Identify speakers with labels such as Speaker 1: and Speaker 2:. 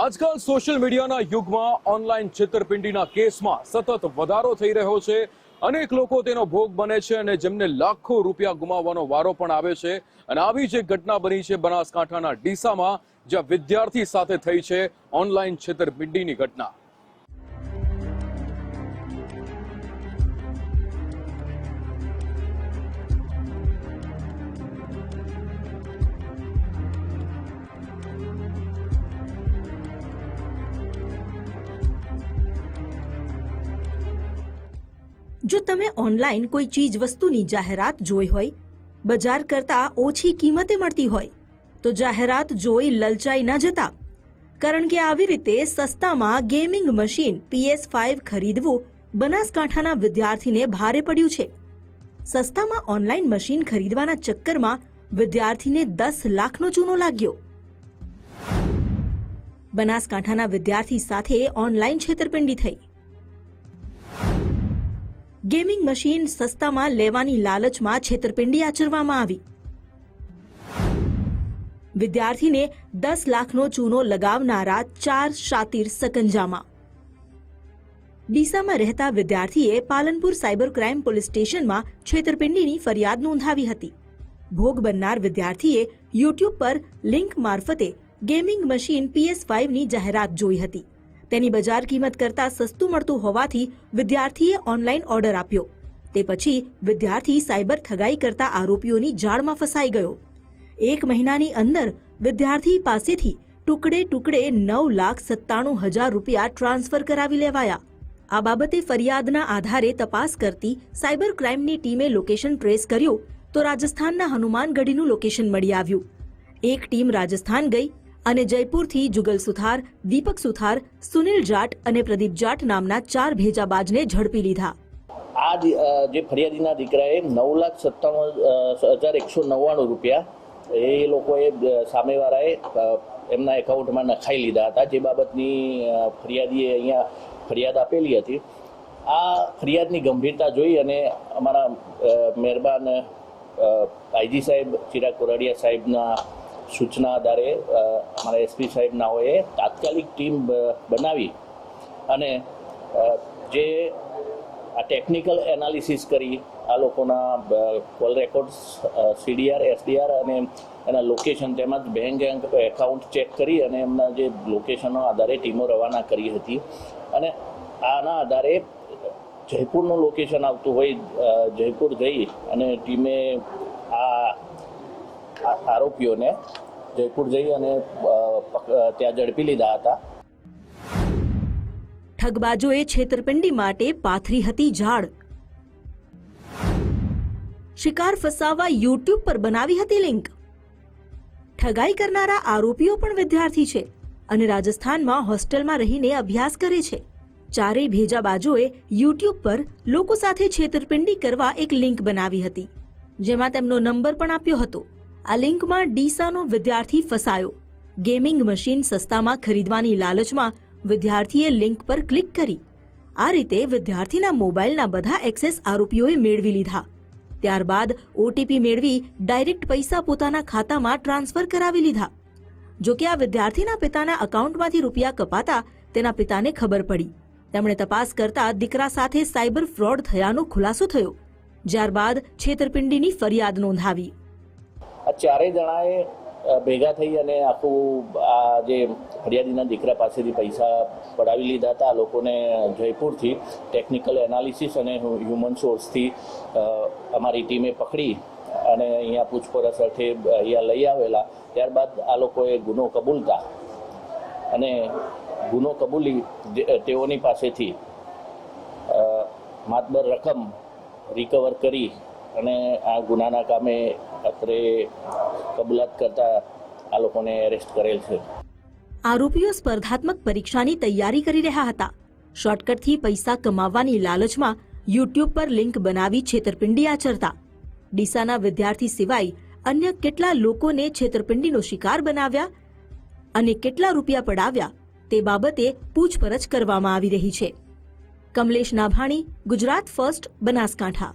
Speaker 1: આજકાલ સોશિયલ મીડિયાના યુગમાં ઓનલાઈન છેતરપિંડીના કેસમાં સતત વધારો થઈ રહ્યો છે. અનેક લોકો તેનો ભોગ બને છે અને જેમને લાખો રૂપિયા ગુમાવવાનો વારો પણ આવે છે. અને આવી જે ઘટના બની છે બનાસકાંઠાના ડીસામાં, જ્યાં વિદ્યાર્થી સાથે થઈ છે ઓનલાઈન છેતરપિંડીની ઘટના.
Speaker 2: જો તમે ઓનલાઈન કોઈ ચીજ વસ્તુની જાહેરાત જોઈ હોય, બજાર કરતાં ઓછી કિંમતે મળતી હોય, તો જાહેરાત જોઈ લલચાઈ ન જતા. કારણ કે આવી રીતે સસ્તામાં ગેમિંગ મશીન પીએસ ફાઇવ ખરીદવું બનાસકાંઠાના વિદ્યાર્થીને ભારે પડ્યું છે. સસ્તામાં ઓનલાઈન મશીન ખરીદવાના ચક્કરમાં વિદ્યાર્થીને દસ લાખનો ચૂનો લાગ્યો. બનાસકાંઠાના વિદ્યાર્થી સાથે ઓનલાઈન છેતરપિંડી થઈ. ગેમિંગ મશીન સસ્તામાં લેવાની લાલચમાં છેતરપિંડી આચરવામાં આવી. વિદ્યાર્થીને દસ લાખનો ચૂનો લગાવનારા ચાર શાતીર સકંજામાં. ડીસામાં રહેતા વિદ્યાર્થીએ પાલનપુર સાયબર ક્રાઇમ પોલીસ સ્ટેશનમાં છેતરપિંડીની ફરિયાદ નોંધાવી હતી. ભોગ બનનાર વિદ્યાર્થીએ યુટ્યુબ પર લિંક મારફતે ગેમિંગ મશીન પીએસ ફાઇવની જાહેરાત જોઈ હતી. તેની બજાર કિંમત કરતાં સસ્તું મળતું હોવાથી વિદ્યાર્થીએ ઓનલાઈન ઓર્ડર આપ્યો. તે પછી વિદ્યાર્થી સાયબર ઠગાઈ કરતા આરોપીઓની જાળમાં ફસાઈ ગયો. એક મહિનાની અંદર વિદ્યાર્થી પાસેથી ટુકડે ટુકડે નવ લાખ સત્તાણું હજાર રૂપિયા ટ્રાન્સફર કરાવી લેવાયા. આ બાબતે ફરિયાદના આધારે તપાસ કરતી સાયબર ક્રાઇમની ટીમે લોકેશન ટ્રેસ કર્યું તો રાજસ્થાનના હનુમાનગઢીનું લોકેશન મળી આવ્યું. એક ટીમ રાજસ્થાન ગઈ અને જયપુરથી જુગલ સુથાર, દીપક સુથાર, સુનિલ જાટ અને પ્રદીપ જાટ નામના ચાર ભેજાબાજને ઝડપી લીધા.
Speaker 3: આ જે ફરિયાદીના દીકરાએ નવ લાખ સત્તાવન હજાર એકસો નવ્વાણું રૂપિયા એ લોકોએ સામેવાળાએ એમના એકાઉન્ટમાં નખાઈ લીધા હતા. જે બાબતની ફરિયાદીએ અહીંયા ફરિયાદ આપેલી હતી. આ ફરિયાદની ગંભીરતા જોઈ અને અમારા મહેરબાન આઈજી સાહેબ, ચિરાગ કોરાડિયા સાહેબના સૂચના આધારે અમારા એસપી સાહેબનાઓએ તાત્કાલિક ટીમ બનાવી અને જે આ ટેકનિકલ એનાલિસિસ કરી, આ લોકોના કોલ રેકોર્ડ્સ સીડીઆર, એસડીઆર અને એના લોકેશન તેમજ બેંક એકાઉન્ટ ચેક કરી અને એમના જે લોકેશનો આધારે ટીમો રવાના કરી હતી. અને આના આધારે જયપુરનું લોકેશન આવતું હોય જયપુર ગઈ અને ટીમે આરોપીઓને જયપુર જઈ અને ત્યાં ઝડપી લીધા હતા.
Speaker 2: ઠગબાજોએ છેતરપિંડી માટે પાથરી હતી ઝાડ. શિકાર ફસાવવા યુટ્યુબ પર બનાવી હતી લિંક. ઠગાઈ કરનારા આરોપીઓ પણ વિદ્યાર્થી છે અને રાજસ્થાનમાં હોસ્ટેલમાં રહીને અભ્યાસ કરે છે. ચારેય ભેજા બાજુએ યુટ્યુબ પર લોકો સાથે છેતરપિંડી કરવા એક લિંક બનાવી હતી, જેમાં તેમનો નંબર પણ આપ્યો હતો. આ લિંકમાં ડીસાનો વિદ્યાર્થી ફસાયો. ગેમિંગ મશીન સસ્તામાં ખરીદવાની લાલચમાં વિદ્યાર્થીએ લિંક પર ક્લિક કરી. આ રીતે વિદ્યાર્થીના મોબાઈલના બધા એક્સેસ આરોપીઓએ મેળવી લીધા. ત્યારબાદ ઓટીપી મેળવી ડાયરેક્ટ પૈસા પોતાના ખાતામાં ટ્રાન્સફર કરાવી લીધા. જો કે આ વિદ્યાર્થીના પિતાના અકાઉન્ટમાંથી રૂપિયા કપાતા તેના પિતાને ખબર પડી. તેમણે તપાસ કરતા દીકરા સાથે સાયબર ફ્રોડ થયાનો ખુલાસો થયો. જ્યારબાદ છેતરપિંડીની ફરિયાદ નોંધાવી.
Speaker 3: આ ચારેય જણાએ ભેગા થઈ અને આખું, આ જે ફરિયાદીના દીકરા પાસેથી પૈસા પડાવી લીધા હતા, આ લોકોને જયપુરથી ટેકનિકલ એનાલિસિસ અને હ્યુમન સોર્સથી અમારી ટીમે પકડી અને અહીંયા પૂછપરછ અર્થે અહીંયા લઈ આવેલા. ત્યારબાદ આ લોકોએ ગુનો કબૂલતા અને ગુનો કબૂલી તેઓની પાસેથી માતબર રકમ રિકવર કરી અને આ ગુનાના કામે અત્રે કબૂલાત કરતા આ લોકોને એરેસ્ટ કરેલ છે.
Speaker 2: આરોપીઓ સ્પર્ધાત્મક પરીક્ષાની તૈયારી કરી રહ્યા હતા. શોર્ટકટથી પૈસા કમાવવાની લાલચમાં યુટ્યુબ પર લિંક બનાવી છેતરપિંડી આચરતા. ડીસાના વિદ્યાર્થી સિવાય અન્ય કેટલા લોકોને છેતરપિંડીનો શિકાર બનાવ્યા અને કેટલા રૂપિયા પડાવ્યા તે બાબતે પૂછપરછ કરવામાં આવી રહી છે. કમલેશ નાભાણી, ગુજરાત ફર્સ્ટ, બનાસકાંઠા.